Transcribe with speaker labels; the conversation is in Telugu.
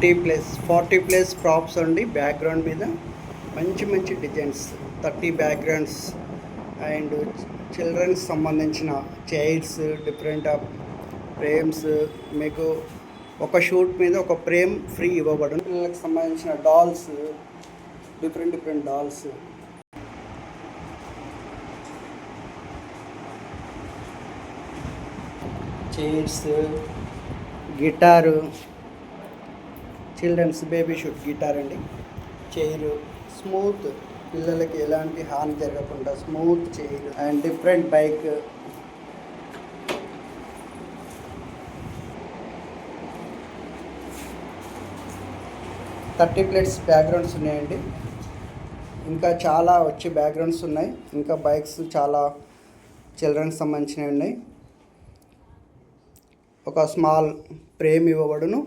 Speaker 1: Forty plus forty plus props అండి బ్యాక్గ్రౌండ్ మీద. మంచి మంచి designs thirty backgrounds and childrens సంబంధించిన చైర్స్ డిఫరెంట్ ఆఫ్ ఫ్రేమ్స్ మీకు ఒక షూట్ మీద ఒక ఫ్రేమ్ ఫ్రీ ఇవ్వబడును. పిల్లలకు సంబంధించిన dolls different different dolls chairs guitar childrens baby shoot guitar అండి. చైర్ స్మూత్ పిల్లలకి ఎలాంటి హాని జరగకుండా smooth chair and different bike. Thirty plates backgrounds ఉన్నాయండి. ఇంకా చాలా వచ్చే బ్యాక్గ్రౌండ్స్ ఉన్నాయి. ఇంకా బైక్స్ చాలా చిల్డ్రన్కి సంబంధించినవి ఉన్నాయి. ఒక స్మాల్ ప్రేమ్ ఇవ్వబడును.